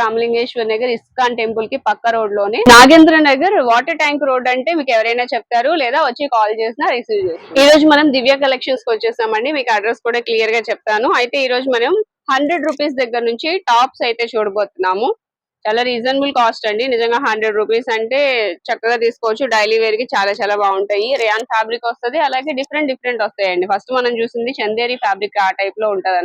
Ramalingeswar Nagar ISKCON టెంపుల్కి పక్క రోడ్లోనే. Nagendra Nagar water tank road అంటే మీకు ఎవరైనా చెప్తారు లేదా వచ్చి కాల్ చేసినా రిసీవ్ చేస్తారు. ఈ రోజు మనం దివ్య కలెక్షన్స్కి వచ్చేసామండి. మీకు అడ్రస్ కూడా క్లియర్గా చెప్తాను. అయితే ఈ రోజు మనం హండ్రెడ్ రూపీస్ దగ్గర నుంచి టాప్స్ అయితే చూడబోతున్నాము. చాలా రీజనబుల్ కాస్ట్ అండి. నిజంగా హండ్రెడ్ రూపీస్ అంటే చక్కగా తీసుకోవచ్చు. డైలీ వేర్కి చాలా చాలా బాగుంటాయి. రేయాన్ ఫ్యాబ్రిక్ వస్తది. అలాగే డిఫరెంట్ డిఫరెంట్ వస్తాయండి. ఫస్ట్ మనం చూసింది చందేరి ఫ్యాబ్రిక్ ఆ టైప్లో ఉంటది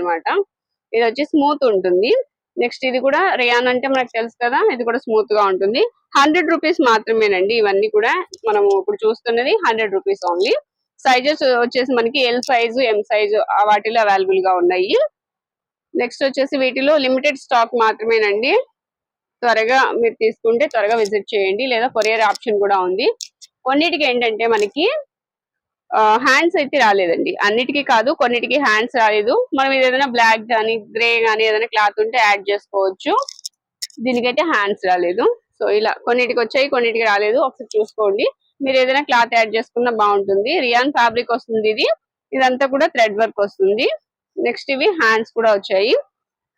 ఇది వచ్చి స్మూత్ ఉంటుంది. నెక్స్ట్ ఇది కూడా రేయాన్ అంటే మనకు తెలుసు కదా ఇది కూడా స్మూత్గా ఉంటుంది. హండ్రెడ్ రూపీస్ మాత్రమేనండి ఇవన్నీ కూడా మనము ఇప్పుడు చూస్తున్నది హండ్రెడ్ రూపీస్ ఓన్లీ సైజెస్ వచ్చేసి మనకి ఎల్ సైజు ఎం సైజు వాటిలో అవైలబుల్గా ఉన్నాయి. నెక్స్ట్ వచ్చేసి వీటిలో లిమిటెడ్ స్టాక్ మాత్రమేనండి. త్వరగా మీరు తీసుకుంటే త్వరగా విజిట్ చేయండి లేదా కొరియర్ ఆప్షన్ కూడా ఉంది. కొన్నిటికి ఏంటంటే మనకి హ్యాండ్స్ అయితే రాలేదండి. అన్నిటికీ కాదు కొన్నిటికి హ్యాండ్స్ రాలేదు. మనం ఏదైనా బ్లాక్ కానీ గ్రే కానీ ఏదైనా క్లాత్ ఉంటే యాడ్ చేసుకోవచ్చు. దీనికైతే హ్యాండ్స్ రాలేదు. సో ఇలా కొన్నిటికి వచ్చాయి కొన్నిటికి రాలేదు. ఒకసారి చూసుకోండి. మీరు ఏదైనా క్లాత్ యాడ్ చేసుకున్నా బాగుంటుంది. రియాన్ ఫ్యాబ్రిక్ వస్తుంది ఇది. ఇదంతా కూడా థ్రెడ్ వర్క్ వస్తుంది. నెక్స్ట్ ఇవి హ్యాండ్స్ కూడా వచ్చాయి.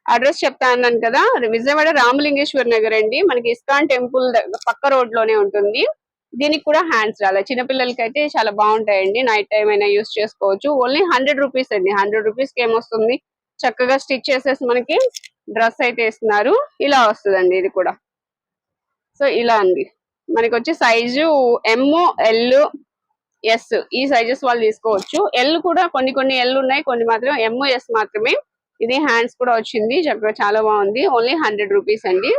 అడ్రస్ చెప్తా అన్నాను కదా. విజయవాడ రామలింగేశ్వర్ నగర్ అండి. మనకి ఇస్కాన్ టెంపుల్ పక్క రోడ్లోనే ఉంటుంది. దీనికి కూడా హ్యాండ్స్ రాలేదు చిన్నపిల్లలకి అయితే చాలా బాగుంటాయండి. నైట్ టైం అయినా యూస్ చేసుకోవచ్చు. ఓన్లీ హండ్రెడ్ రూపీస్ అండి. హండ్రెడ్ రూపీస్కి ఏమొస్తుంది? చక్కగా స్టిచ్ చేసేసి మనకి డ్రెస్ అయితే ఇస్తున్నారు ఇలా వస్తుందండి ఇది కూడా. సో ఇలా అండి. మనకి వచ్చి సైజు ఎమ్ ఎల్ ఎస్ ఈ సైజెస్ వాళ్ళు తీసుకోవచ్చు. ఎల్ కూడా కొన్ని కొన్ని ఎల్ ఉన్నాయి. కొన్ని మాత్రం ఎమ్ ఎస్ మాత్రమే. ఇది హ్యాండ్స్ కూడా వచ్చింది. చక్కగా చాలా బాగుంది. ఓన్లీ హండ్రెడ్ రూపీస్ అండి.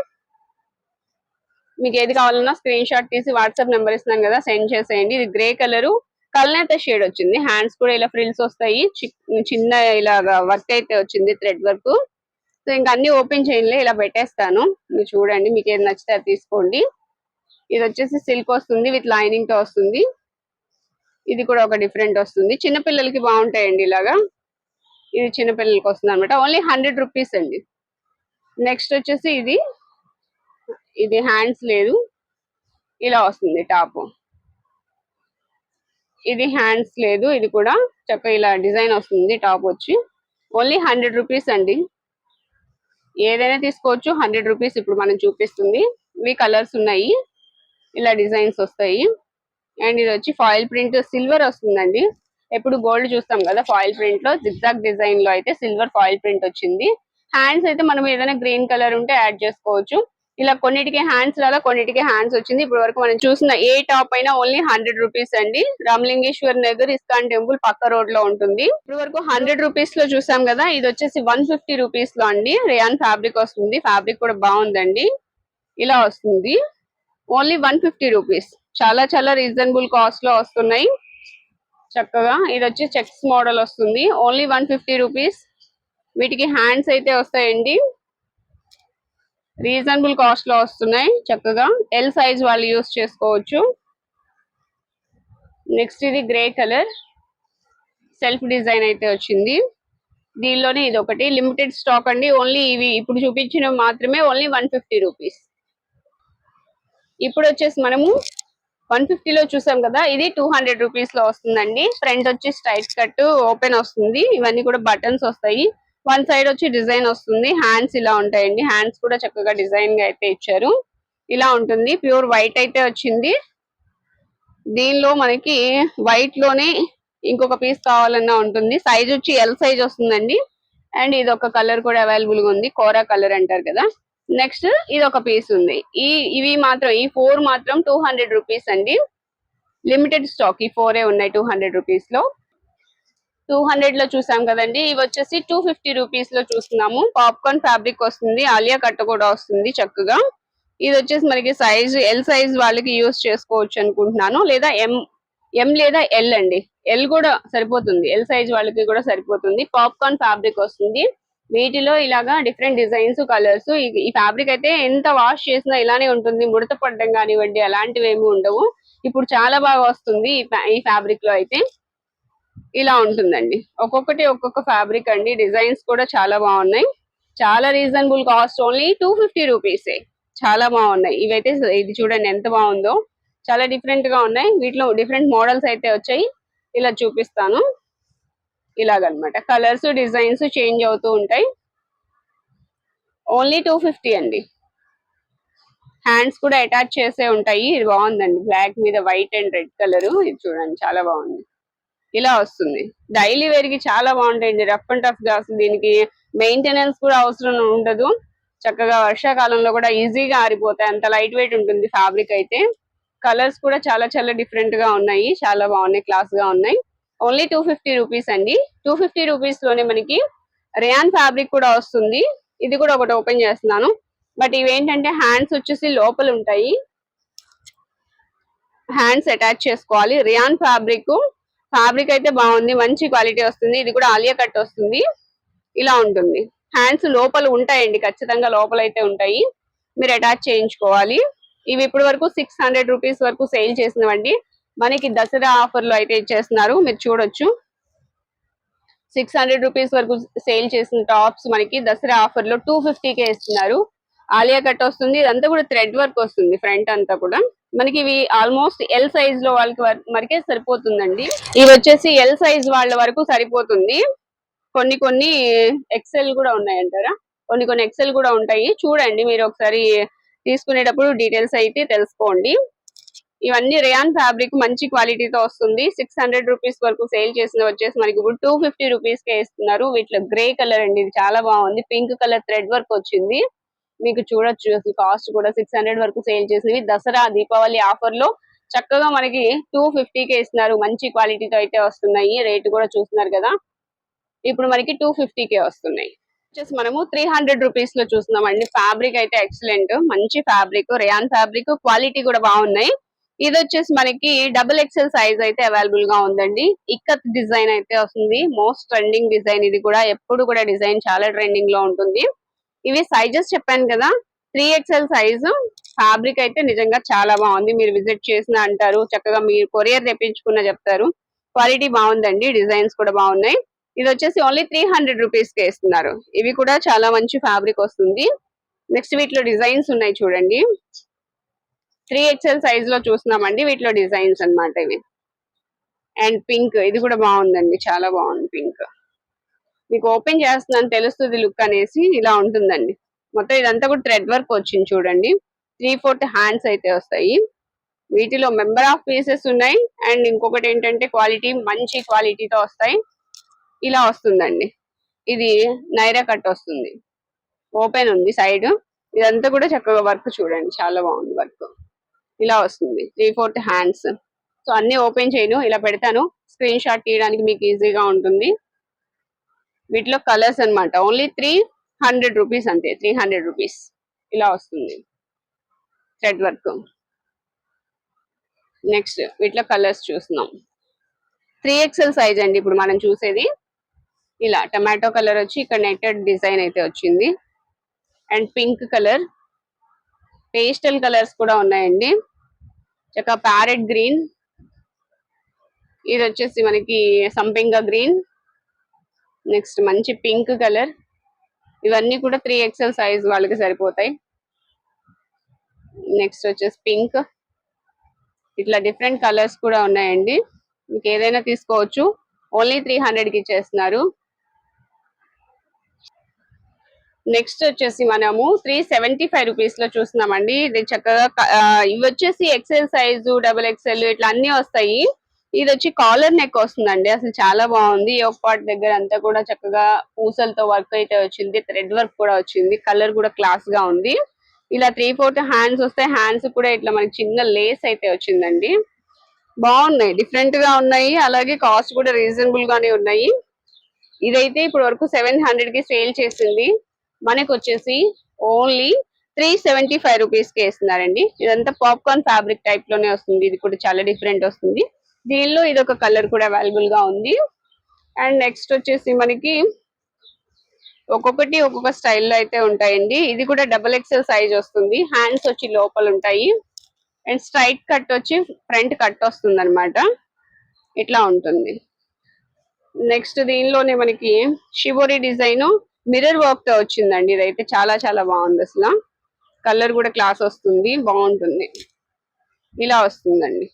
మీకు ఏది కావాలన్నా స్క్రీన్ షాట్ తీసి వాట్సాప్ నెంబర్ ఇస్తున్నాను కదా సెండ్ చేసేయండి. ఇది గ్రే కలర్ కల్నేత షేడ్ వచ్చింది. హ్యాండ్స్ కూడా ఇలా ఫ్రిల్స్ వస్తాయి. చిన్న ఇలాగా వర్క్ అయితే వచ్చింది థ్రెడ్ వర్క్ సో ఇంకా అన్ని ఓపెన్ చేయండి ఇలా పెట్టేస్తాను. మీరు చూడండి మీకు ఏది నచ్చితే అది తీసుకోండి. ఇది వచ్చేసి సిల్క్ వస్తుంది విత్ లైనింగ్తో వస్తుంది. ఇది కూడా ఒక డిఫరెంట్ వస్తుంది. చిన్న పిల్లలకి బాగుంటాయండి ఇలాగా. ఇది చిన్న పిల్లలకి వస్తుంది అనమాట ఓన్లీ హండ్రెడ్ రూపీస్ అండి. నెక్స్ట్ వచ్చేసి ఇది ఇది హ్యాండ్స్ లేదు. ఇలా వస్తుంది టాప్ ఇది హ్యాండ్స్ లేదు ఇది కూడా చక్కగా ఇలా డిజైన్ వస్తుంది టాప్ వచ్చి. ఓన్లీ హండ్రెడ్ రూపీస్ అండి. ఏదైనా తీసుకోవచ్చు హండ్రెడ్ రూపీస్ ఇప్పుడు మనం చూపిస్తుంది. ఇవి కలర్స్ ఉన్నాయి. ఇలా డిజైన్స్ వస్తాయి. అండ్ ఇది వచ్చి ఫాయిల్ ప్రింట్ సిల్వర్ వస్తుందండి. ఎప్పుడు గోల్డ్ చూస్తాం కదా ఫాయిల్ ప్రింట్లో జిగ్జాగ్ డిజైన్లో అయితే సిల్వర్ ఫాయిల్ ప్రింట్ వచ్చింది. హ్యాండ్స్ అయితే మనం ఏదైనా గ్రీన్ కలర్ ఉంటే యాడ్ చేసుకోవచ్చు. ఇలా కొన్నిటికి హ్యాండ్స్ రాలా కొన్నిటికి హ్యాండ్స్ వచ్చింది. ఇప్పుడు వరకు మనం చూసిన ఏ టాప్ అయినా ఓన్లీ హండ్రెడ్ రూపీస్ అండి. రామలింగేశ్వర్ నగర్ ఇస్కాన్ టెంపుల్ పక్క రోడ్లో ఉంటుంది. ఇప్పుడు వరకు హండ్రెడ్ రూపీస్లో చూసాం కదా ఇది వచ్చేసి వన్ ఫిఫ్టీ రూపీస్లో అండి. రేయాన్ ఫ్యాబ్రిక్ వస్తుంది. ఫ్యాబ్రిక్ కూడా బాగుందండి. ఇలా వస్తుంది. ఓన్లీ వన్ ఫిఫ్టీ రూపీస్ చాలా చాలా రీజనబుల్ కాస్ట్లో వస్తున్నాయి. చక్కగా ఇది వచ్చి చెక్స్ మోడల్ వస్తుంది. ఓన్లీ వన్ ఫిఫ్టీ రూపీస్ వీటికి హ్యాండ్స్ అయితే వస్తాయండి. రీజనబుల్ కాస్ట్లో వస్తున్నాయి చక్కగా. ఎల్ సైజ్ వాళ్ళు యూస్ చేసుకోవచ్చు. నెక్స్ట్ ఇది గ్రే కలర్ సెల్ఫ్ డిజైన్ అయితే వచ్చింది. దీనిలోనే ఇది ఒకటి. లిమిటెడ్ స్టాక్ అండి. ఓన్లీ ఇవి ఇప్పుడు చూపించిన మాత్రమే ఓన్లీ వన్ ఫిఫ్టీ రూపీస్ ఇప్పుడు వచ్చేసి మనము వన్ ఫిఫ్టీలో చూసాం కదా ఇది టూ హండ్రెడ్ రూపీస్లో వస్తుందండి. ఫ్రంట్ వచ్చి స్ట్రైట్ కట్ ఓపెన్ వస్తుంది. ఇవన్నీ కూడా బటన్స్ వస్తాయి. వన్ సైడ్ వచ్చి డిజైన్ వస్తుంది. హ్యాండ్స్ ఇలా ఉంటాయండి. హ్యాండ్స్ కూడా చక్కగా డిజైన్గా అయితే ఇచ్చారు. ఇలా ఉంటుంది. ప్యూర్ వైట్ అయితే వచ్చింది. దీనిలో మనకి వైట్లోనే ఇంకొక పీస్ కావాలన్నా ఉంటుంది. సైజ్ వచ్చి ఎల్ సైజ్ వస్తుందండి. అండ్ ఇది ఒక కలర్ కూడా అవైలబుల్గా ఉంది. కోరా కలర్ అంటారు కదా. నెక్స్ట్ ఇది ఒక పీస్ ఉంది. ఈ ఇవి మాత్రం ఈ ఫోర్ మాత్రం టూ హండ్రెడ్ రూపీస్ అండి. లిమిటెడ్ స్టాక్ ఈ ఫోరే ఉన్నాయి టూ హండ్రెడ్ రూపీస్లో. టూ హండ్రెడ్లో చూసాం కదండి. ఇవి వచ్చేసి టూ ఫిఫ్టీ రూపీస్లో చూస్తున్నాము. పాప్కార్న్ ఫ్యాబ్రిక్ వస్తుంది. ఆలియా కట్ట కూడా వస్తుంది చక్కగా. ఇది వచ్చేసి మనకి సైజ్ ఎల్ సైజ్ వాళ్ళకి యూస్ చేసుకోవచ్చు అనుకుంటున్నాను. లేదా ఎం ఎం లేదా ఎల్ అండి. ఎల్ కూడా సరిపోతుంది. ఎల్ సైజ్ వాళ్ళకి కూడా సరిపోతుంది. పాప్కార్న్ ఫ్యాబ్రిక్ వస్తుంది. వీటిలో ఇలాగా డిఫరెంట్ డిజైన్స్ కలర్స్ ఈ ఫ్యాబ్రిక్ అయితే ఎంత వాష్ చేసినా ఇలానే ఉంటుంది. ముడత పడడం కానివ్వండి అలాంటివి ఏమి ఉండవు. ఇప్పుడు చాలా బాగా వస్తుంది ఈ ఫ్యాబ్రిక్లో అయితే. ఇలా ఉంటుందండి. ఒక్కొక్కటి ఒక్కొక్క ఫ్యాబ్రిక్ అండి. డిజైన్స్ కూడా చాలా బాగున్నాయి. చాలా reasonable cost only two fifty రూపీసే చాలా బాగున్నాయి. ఇవైతే ఇది చూడండి ఎంత బాగుందో. చాలా డిఫరెంట్గా ఉన్నాయి. వీటిలో డిఫరెంట్ మోడల్స్ అయితే వచ్చాయి. ఇలా చూపిస్తాను. ఇలాగనమాట. కలర్స్ డిజైన్స్ చేంజ్ అవుతూ ఉంటాయి. ఓన్లీ టూ ఫిఫ్టీ అండి. హ్యాండ్స్ కూడా అటాచ్ చేసే ఉంటాయి. ఇది బాగుందండి. బ్లాక్ మీద వైట్ అండ్ రెడ్ కలర్ ఇది చూడండి చాలా బాగుంది. ఇలా వస్తుంది. డైలీ వేర్కి చాలా బాగుంటాయండి రఫ్ అండ్ టఫ్గా దీనికి మెయింటెనెన్స్ కూడా అవసరం ఉండదు. చక్కగా వర్షాకాలంలో కూడా ఈజీగా ఆరిపోతాయి. అంత లైట్ వెయిట్ ఉంటుంది ఫ్యాబ్రిక్ అయితే. కలర్స్ కూడా చాలా చాలా డిఫరెంట్గా ఉన్నాయి. చాలా బాగున్నాయి క్లాస్గా ఉన్నాయి. ఓన్లీ టూ ఫిఫ్టీ రూపీస్ అండి. టూ ఫిఫ్టీ రూపీస్లోనే మనకి రియాన్ ఫ్యాబ్రిక్ కూడా వస్తుంది. ఇది కూడా ఒకటి ఓపెన్ చేస్తున్నాను. బట్ ఇవేంటంటే హ్యాండ్స్ వచ్చేసి లోపల ఉంటాయి. హ్యాండ్స్ అటాచ్ చేసుకోవాలి. రియాన్ ఫ్యాబ్రిక్ ఫ్యాబ్రిక్ అయితే బాగుంది మంచి క్వాలిటీ వస్తుంది. ఇది కూడా ఆలియా కట్ వస్తుంది. ఇలా ఉంటుంది. హ్యాండ్స్ లోపల ఉంటాయండి ఖచ్చితంగా లోపల అయితే ఉంటాయి. మీరు అటాచ్ చేయించుకోవాలి. ఇవి ఇప్పటి వరకు సిక్స్ హండ్రెడ్ రూపీస్ వరకు సేల్ చేసినవండి. మనకి దసరా ఆఫర్లో అయితే ఇచ్చేస్తున్నారు. మీరు చూడొచ్చు. సిక్స్ హండ్రెడ్ రూపీస్ వరకు సేల్ చేసిన టాప్స్ మనకి దసరా ఆఫర్లో టూ ఫిఫ్టీకే ఇస్తున్నారు. ఆలియా కట్ వస్తుంది. ఇదంతా కూడా థ్రెడ్ వర్క్ వస్తుంది ఫ్రంట్ అంతా కూడా. మనకి ఇవి ఆల్మోస్ట్ ఎల్ సైజ్లో వాళ్ళకి మరికే సరిపోతుందండి. ఇవి వచ్చేసి ఎల్ సైజ్ వాళ్ళ వరకు సరిపోతుంది. కొన్ని కొన్ని ఎక్సెల్ కూడా ఉన్నాయంటారా? కొన్ని కొన్ని ఎక్సెల్ కూడా ఉంటాయి. చూడండి మీరు ఒకసారి తీసుకునేటప్పుడు డీటెయిల్స్ అయితే తెలుసుకోండి. ఇవన్నీ రేయాన్ ఫ్యాబ్రిక్ మంచి క్వాలిటీతో వస్తుంది. సిక్స్ హండ్రెడ్ రూపీస్ వరకు సేల్ చేసిన వచ్చేసి మనకి ఇప్పుడు టూ ఫిఫ్టీ రూపీస్ కే ఇస్తున్నారు. వీటిలో గ్రే కలర్ అండి. ఇది చాలా బాగుంది. పింక్ కలర్ థ్రెడ్ వర్క్ వచ్చింది. మీకు చూడొచ్చు. అసలు కాస్ట్ కూడా సిక్స్ హండ్రెడ్ వరకు సేల్ చేసినవి దసరా దీపావళి ఆఫర్లో చక్కగా మనకి టూ ఫిఫ్టీ కే ఇస్తున్నారు. మంచి క్వాలిటీతో అయితే వస్తున్నాయి. రేట్ కూడా చూస్తున్నారు కదా. ఇప్పుడు మనకి టూ ఫిఫ్టీకే వస్తున్నాయి. వచ్చేసి మనము త్రీ హండ్రెడ్ రూపీస్లో చూస్తున్నామండి. ఫ్యాబ్రిక్ అయితే ఎక్సలెంట్ మంచి ఫ్యాబ్రిక్ రేయాన్ ఫ్యాబ్రిక్ క్వాలిటీ కూడా బాగున్నాయి. ఇది వచ్చేసి మనకి డబుల్ ఎక్సెల్ సైజ్ అయితే అవైలబుల్గా ఉందండి. ఇక్కత్ డిజైన్ అయితే వస్తుంది. మోస్ట్ ట్రెండింగ్ డిజైన్ ఇది కూడా. ఎప్పుడు కూడా డిజైన్ చాలా ట్రెండింగ్లో ఉంటుంది. ఇవి సైజెస్ చెప్పాను కదా. త్రీ ఎక్స్ఎల్ సైజు ఫ్యాబ్రిక్ అయితే నిజంగా చాలా బాగుంది. మీరు విజిట్ చేసిన అంటారు. చక్కగా మీరు కొరియర్ తెప్పించుకున్న చెప్తారు. క్వాలిటీ బాగుందండి. డిజైన్స్ కూడా బాగున్నాయి. ఇది వచ్చేసి ఓన్లీ త్రీ హండ్రెడ్ రూపీస్కి ఇస్తున్నారు. ఇవి కూడా చాలా మంచి ఫ్యాబ్రిక్ వస్తుంది. నెక్స్ట్ వీటిలో డిజైన్స్ ఉన్నాయి చూడండి. త్రీ ఎక్స్ఎల్ సైజ్లో చూస్తున్నామండి. వీటిలో డిజైన్స్ అన్నమాట ఇవి. అండ్ పింక్ ఇది కూడా బాగుందండి. చాలా బాగుంది పింక్ మీకు ఓపెన్ చేస్తున్నాను తెలుస్తుంది లుక్ అనేసి ఇలా ఉంటుందండి. మొత్తం ఇదంతా కూడా థ్రెడ్ వర్క్ వచ్చింది చూడండి. త్రీ ఫోర్త్ హ్యాండ్స్ అయితే వస్తాయి. వీటిలో మెంబర్ ఆఫ్ పీసెస్ ఉన్నాయి. అండ్ ఇంకొకటి ఏంటంటే క్వాలిటీ మంచి క్వాలిటీతో వస్తాయి. ఇలా వస్తుందండి. ఇది నైరా కట్ వస్తుంది. ఓపెన్ ఉంది సైడ్ ఇదంతా కూడా చక్కగా వర్క్ చూడండి. చాలా బాగుంది వర్క్ ఇలా వస్తుంది. త్రీ ఫోర్త్ హ్యాండ్స్ సో అన్ని ఓపెన్ చేయను. ఇలా పెడతాను. స్క్రీన్ షాట్ తీయడానికి మీకు ఈజీగా ఉంటుంది. వీటిలో కలర్స్ అన్నమాట. ఓన్లీ త్రీ హండ్రెడ్ రూపీస్ అంతే. త్రీ హండ్రెడ్ రూపీస్ ఇలా వస్తుంది. థ్రెడ్ వర్క్ నెక్స్ట్ వీటిలో కలర్స్ చూస్తున్నాం. త్రీ ఎక్స్ఎల్ సైజ్ అండి. ఇప్పుడు మనం చూసేది. ఇలా టమాటో కలర్ వచ్చి ఇక్కడ నెట్టెడ్ డిజైన్ అయితే వచ్చింది. And pink colour. Pastel colours కూడా ఉన్నాయండి. చక్క ప్యారెట్ గ్రీన్. ఇది వచ్చేసి మనకి సంపింగ గ్రీన్. నెక్స్ట్ మంచి పింక్ కలర్. ఇవన్నీ కూడా త్రీ ఎక్స్ఎల్ సైజ్ వాళ్ళకి సరిపోతాయి. నెక్స్ట్ వచ్చేసి పింక్. ఇట్లా డిఫరెంట్ కలర్స్ కూడా ఉన్నాయండి. మీకు ఏదైనా తీసుకోవచ్చు. ఓన్లీ త్రీ హండ్రెడ్కి ఇచ్చేస్తున్నారు. నెక్స్ట్ వచ్చేసి మనము త్రీ సెవెంటీ ఫైవ్ రూపీస్లో చూస్తున్నామండి. ఇది చక్కగా ఇవి వచ్చేసి ఎక్సెల్ సైజు డబుల్ ఎక్సెల్ ఇట్లా అన్ని వస్తాయి. ఇది వచ్చి కాలర్ నెక్ వస్తుందండి. అసలు చాలా బాగుంది. ఈ ఒక పార్ట్ దగ్గర అంతా కూడా చక్కగా పూసలతో వర్క్ అయితే వచ్చింది. థ్రెడ్ వర్క్ కూడా వచ్చింది. కలర్ కూడా క్లాస్గా ఉంది. ఇలా త్రీ ఫోర్త్ హ్యాండ్స్ వస్తాయి హ్యాండ్స్ కూడా ఇట్లా మనకి చిన్న లేస్ అయితే వచ్చిందండి. బాగున్నాయి. డిఫరెంట్గా ఉన్నాయి. అలాగే కాస్ట్ కూడా రీజనబుల్ గానే ఉన్నాయి. ఇదైతే ఇప్పుడు వరకు సెవెన్ హండ్రెడ్కి సేల్ చేసింది. మనకు వచ్చేసి ఓన్లీ త్రీ సెవెంటీ ఫైవ్ రూపీస్కి వేస్తున్నారండి ఇదంతా పాప్కార్న్ ఫ్యాబ్రిక్ టైప్లోనే వస్తుంది. ఇది కూడా చాలా డిఫరెంట్ వస్తుంది. దీనిలో ఇది ఒక కలర్ కూడా అవైలబుల్గా ఉంది. అండ్ నెక్స్ట్ వచ్చేసి మనకి ఒక్కొక్కటి ఒక్కొక్క స్టైల్లో అయితే ఉంటాయండి. ఇది కూడా డబుల్ ఎక్సెల్ సైజ్ వస్తుంది. హ్యాండ్స్ వచ్చి లోపల ఉంటాయి. అండ్ స్ట్రైట్ కట్ వచ్చి ఫ్రంట్ కట్ వస్తుంది అనమాట ఇట్లా ఉంటుంది. నెక్స్ట్ దీనిలోనే మనకి షిబోరి డిజైన్ మిర్రర్ వర్క్తో వచ్చిందండి. ఇదైతే చాలా చాలా బాగుంది అసలు. కలర్ కూడా క్లాస్ వస్తుంది. బాగుంటుంది. ఇలా వస్తుందండి.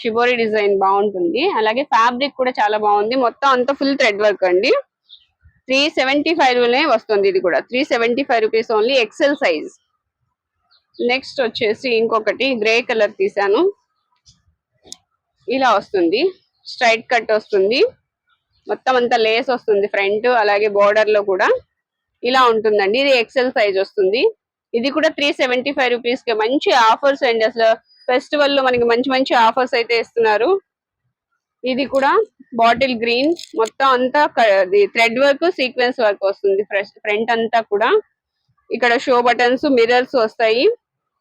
షిబోరి డిజైన్ బాగుంటుంది. అలాగే ఫ్యాబ్రిక్ కూడా చాలా బాగుంది. మొత్తం అంతా ఫుల్ థ్రెడ్ వర్క్ అండి. త్రీ సెవెంటీ ఫైవ్లోనే వస్తుంది ఇది కూడా. Three seventy five rupees only XL size next వచ్చేసి ఇంకొకటి గ్రే కలర్ తీసాను ఇలా వస్తుంది. స్ట్రైట్ కట్ వస్తుంది. మొత్తం అంతా లేస్ వస్తుంది ఫ్రంట్ అలాగే బోర్డర్లో కూడా. ఇలా ఉంటుందండి. ఇది ఎక్సెల్ సైజ్ వస్తుంది. ఇది కూడా త్రీ సెవెంటీ ఫైవ్ రూపీస్కి మంచి ఆఫర్స్ అండి. అసలు ఫెస్టివల్లో మనకి మంచి మంచి ఆఫర్స్ అయితే ఇస్తున్నారు. ఇది కూడా బాటిల్ గ్రీన్. మొత్తం అంతా థ్రెడ్ వర్క్ సీక్వెన్స్ వర్క్ వస్తుంది. ఫ్రంట్ అంతా కూడా. ఇక్కడ షో బటన్స్ మిర్రర్స్ వస్తాయి.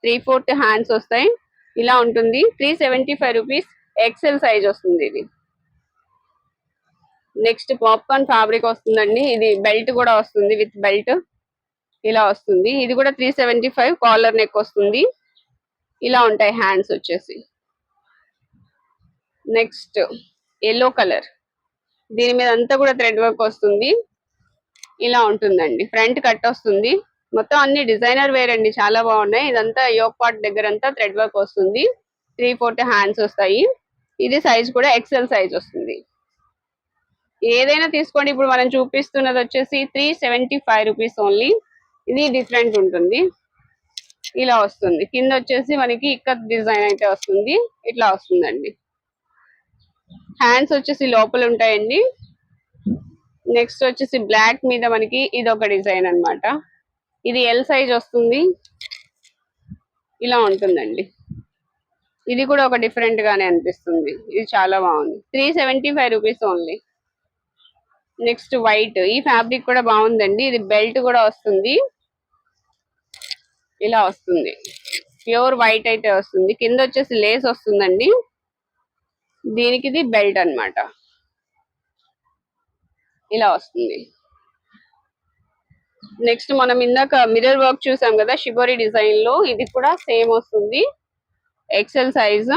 త్రీ ఫోర్త్ హ్యాండ్స్ వస్తాయి. ఇలా ఉంటుంది. Three seventy five rupees XL size వస్తుంది ఇది. నెక్స్ట్ పాప్కార్న్ ఫ్యాబ్రిక్ వస్తుందండి. ఇది బెల్ట్ కూడా వస్తుంది విత్ బెల్ట్. ఇలా వస్తుంది. ఇది కూడా three seventy five collar neck వస్తుంది. ఇలా ఉంటాయి హ్యాండ్స్ వచ్చేసి. Next yellow colour. దీని మీద అంతా కూడా థ్రెడ్ వర్క్ వస్తుంది. ఇలా ఉంటుందండి. ఫ్రంట్ కట్ వస్తుంది. మొత్తం అన్ని డిజైనర్ వేర్ అండి. చాలా బాగున్నాయి. ఇదంతా యోక్ పార్ట్ దగ్గర అంతా థ్రెడ్ వర్క్ వస్తుంది. త్రీ ఫోర్త్ హ్యాండ్స్ వస్తాయి. ఇది సైజ్ కూడా ఎక్సెల్ సైజ్ వస్తుంది. ఏదైనా తీసుకోండి. ఇప్పుడు మనం చూపిస్తున్నది వచ్చేసి three seventy five rupees only. ఇది డిఫరెంట్ ఉంటుంది. ఇలా వస్తుంది. కింద వచ్చేసి మనకి ఇక్కత్ డిజైన్ అయితే వస్తుంది. ఇట్లా వస్తుందండి. హ్యాండ్స్ వచ్చేసి లోపల ఉంటాయండి. నెక్స్ట్ వచ్చేసి బ్లాక్ మీద మనకి ఇది ఒక డిజైన్ అన్నమాట. ఇది ఎల్ సైజ్ వస్తుంది. ఇలా ఉంటుందండి. ఇది కూడా ఒక డిఫరెంట్ గానే అనిపిస్తుంది. ఇది చాలా బాగుంది. Three seventy five rupees only. Next white. ఈ ఫ్యాబ్రిక్ కూడా బాగుందండి. ఇది బెల్ట్ కూడా వస్తుంది. ఇలా వస్తుంది. ప్యూర్ వైట్ అయితే వస్తుంది. కింద వచ్చేసి లేస్ వస్తుందండి. దీనికి ఇది బెల్ట్ అన్నమాట. ఇలా వస్తుంది. నెక్స్ట్ మనం ఇందాక మిర్రర్ వర్క్ చూసాం కదా షిబోరి డిజైన్లో ఇది కూడా సేమ్ వస్తుంది. ఎక్సెల్ సైజ్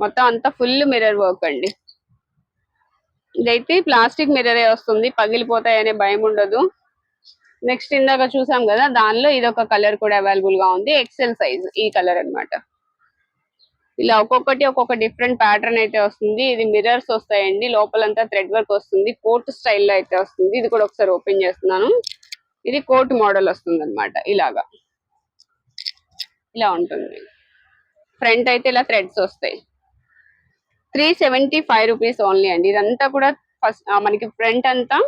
మొత్తం అంతా ఫుల్ మిర్రర్ వర్క్ అండి. ఇదైతే ప్లాస్టిక్ మిర్రరే వస్తుంది. పగిలిపోతాయనే భయం ఉండదు. నెక్స్ట్ ఇందాక చూసాం కదా దానిలో ఇది ఒక కలర్ కూడా అవైలబుల్గా ఉంది. ఎక్సెల్ సైజ్ ఈ కలర్ అన్నమాట. ఇలా ఒక్కొక్కటి ఒక్కొక్క డిఫరెంట్ ప్యాటర్న్ అయితే వస్తుంది. ఇది మిర్రర్స్ వస్తాయండి. లోపలంతా థ్రెడ్ వర్క్ వస్తుంది. కోట్ స్టైల్లో అయితే వస్తుంది. ఇది కూడా ఒకసారి ఓపెన్ చేస్తున్నాను. ఇది కోట్ మోడల్ వస్తుంది అనమాట ఇలాగా. ఇలా ఉంటుంది. ఫ్రంట్ అయితే ఇలా థ్రెడ్స్ వస్తాయి. Three seventy five rupees only అండి. ఇదంతా కూడా ఫస్ట్ మనకి ఫ్రంట్ అంతా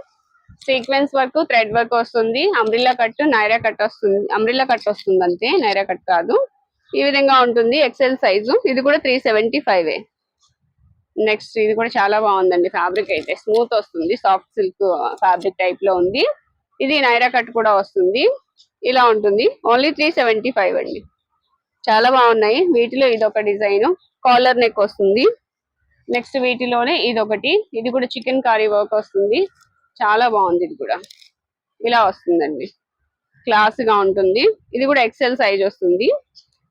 సీక్వెన్స్ వర్క్ థ్రెడ్ వర్క్ వస్తుంది. అంబ్రిల్లా కట్ నైరా కట్ వస్తుంది. అంబ్రిల్లా కట్ వస్తుంది అంతే నైరా కట్ కాదు. ఈ విధంగా ఉంటుంది ఎక్సెల్ సైజు ఇది కూడా త్రీ సెవెంటీ ఫైవ్ నెక్స్ట్ ఇది కూడా చాలా బాగుందండి. ఫ్యాబ్రిక్ అయితే స్మూత్ వస్తుంది. సాఫ్ట్ సిల్క్ ఫ్యాబ్రిక్ టైప్లో ఉంది. ఇది నైరా కట్ కూడా వస్తుంది. ఇలా ఉంటుంది. ఓన్లీ త్రీ సెవెంటీ ఫైవ్ అండి. చాలా బాగున్నాయి. వీటిలో ఇది ఒక డిజైన్ కాలర్ నెక్ వస్తుంది. నెక్స్ట్ వీటిలోనే ఇది ఒకటి. ఇది కూడా చికెన్ కర్రీ వర్క్ వస్తుంది. చాలా బాగుంది ఇది కూడా. ఇలా వస్తుందండి. క్లాస్గా ఉంటుంది. ఇది కూడా ఎక్సెల్ సైజ్ వస్తుంది.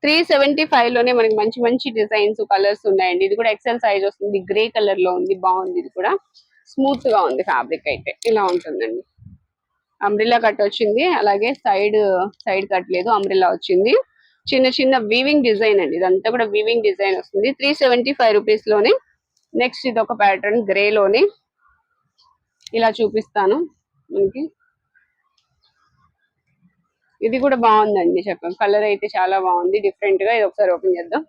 త్రీ సెవెంటీ ఫైవ్లోనే మనకి మంచి మంచి డిజైన్స్ కలర్స్ ఉన్నాయండి. ఇది కూడా ఎక్సెల్ సైజ్ వస్తుంది. గ్రే కలర్లో ఉంది. బాగుంది ఇది కూడా. స్మూత్గా ఉంది ఫ్యాబ్రిక్ అయితే. ఇలా ఉంటుందండి. అంబ్రిల్లా కట్ వచ్చింది. అలాగే సైడ్ సైడ్ కట్ లేదు. అంబ్రిల్లా వచ్చింది. చిన్న చిన్న వీవింగ్ డిజైన్ అండి. ఇదంతా కూడా వీవింగ్ డిజైన్ వస్తుంది. త్రీ సెవెంటీ ఫైవ్ రూపీస్లోనే. నెక్స్ట్ ఇది ఒక ప్యాటర్న్ గ్రే లోనే. ఇలా చూపిస్తాను మనకి. ఇది కూడా బాగుందండి చెప్పండి కలర్ అయితే చాలా బాగుంది డిఫరెంట్గా ఇది ఒకసారి ఓపెన్ చేద్దాం.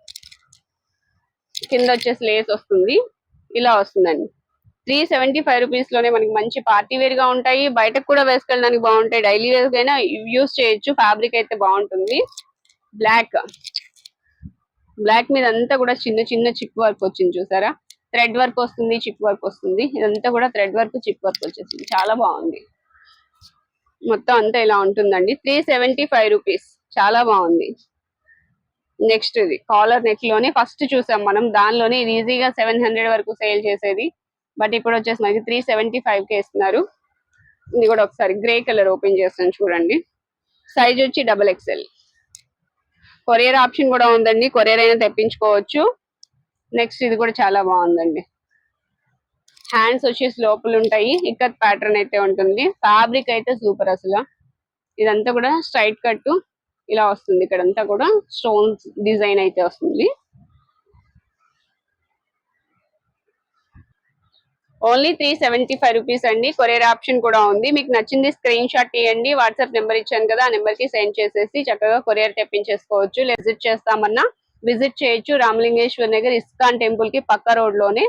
కింద వచ్చేసి లేస్ వస్తుంది ఇలా వస్తుందండి. త్రీ సెవెంటీ ఫైవ్ రూపీస్లోనే మనకి మంచి పార్టీ వేర్గా ఉంటాయి బయటకు కూడా వేసుకెళ్ళడానికి బాగుంటాయి. డైలీ వేర్ అయినా యూస్ చేయొచ్చు ఫ్యాబ్రిక్ అయితే బాగుంటుంది. బ్లాక్ బ్లాక్ మీద అంతా కూడా చిన్న చిన్న చిప్ వర్క్ వచ్చింది చూసారా? థ్రెడ్ వర్క్ వస్తుంది చిప్ వర్క్ వస్తుంది. ఇదంతా కూడా థ్రెడ్ వర్క్ చిప్ వర్క్ వచ్చేసింది. చాలా బాగుంది. మొత్తం అంతా ఇలా ఉంటుందండి. Three seventy five rupees. చాలా బాగుంది. నెక్స్ట్ ఇది కాలర్ నెక్లోనే ఫస్ట్ చూసాం మనం. దానిలోనే ఇది ఈజీగా సెవెన్ హండ్రెడ్ వరకు సేల్ చేసేది. బట్ ఇప్పుడు వచ్చేసి మనకి త్రీ సెవెంటీ ఫైవ్కి ఇస్తున్నారు. ఇది కూడా ఒకసారి గ్రే కలర్ ఓపెన్ చేస్తాను చూడండి. సైజ్ వచ్చి డబల్ ఎక్స్ఎల్. కొరియర్ ఆప్షన్ కూడా ఉందండి. కొరియర్ అయినా తెప్పించుకోవచ్చు. నెక్స్ట్ ఇది కూడా చాలా బాగుందండి. హ్యాండ్స్ వచ్చేసి లోపల ఉంటాయి. ఇక్కడ ప్యాటర్న్ అయితే ఉంటుంది. ఫ్యాబ్రిక్ అయితే సూపర్ అసలు. ఇదంతా కూడా స్ట్రైట్ కట్టు ఇలా వస్తుంది. ఇక్కడంతా కూడా స్టోన్స్ డిజైన్ అయితే వస్తుంది. Only three seventy five rupees అండి. కొరియర్ ఆప్షన్ కూడా ఉంది. మీకు నచ్చింది స్క్రీన్ షాట్ ఇవ్వండి వాట్సాప్ నెంబర్ ఇచ్చాను కదా ఆ నెంబర్కి సెండ్ చేసేసి చక్కగా కొరియర్ తెప్పించేసుకోవచ్చు. విజిట్ చేస్తామన్నా. విజిట్ చేయొచ్చు రామలింగేశ్వర్ నగర్ ఇస్కాన్ టెంపుల్కి పక్క రోడ్లోనే.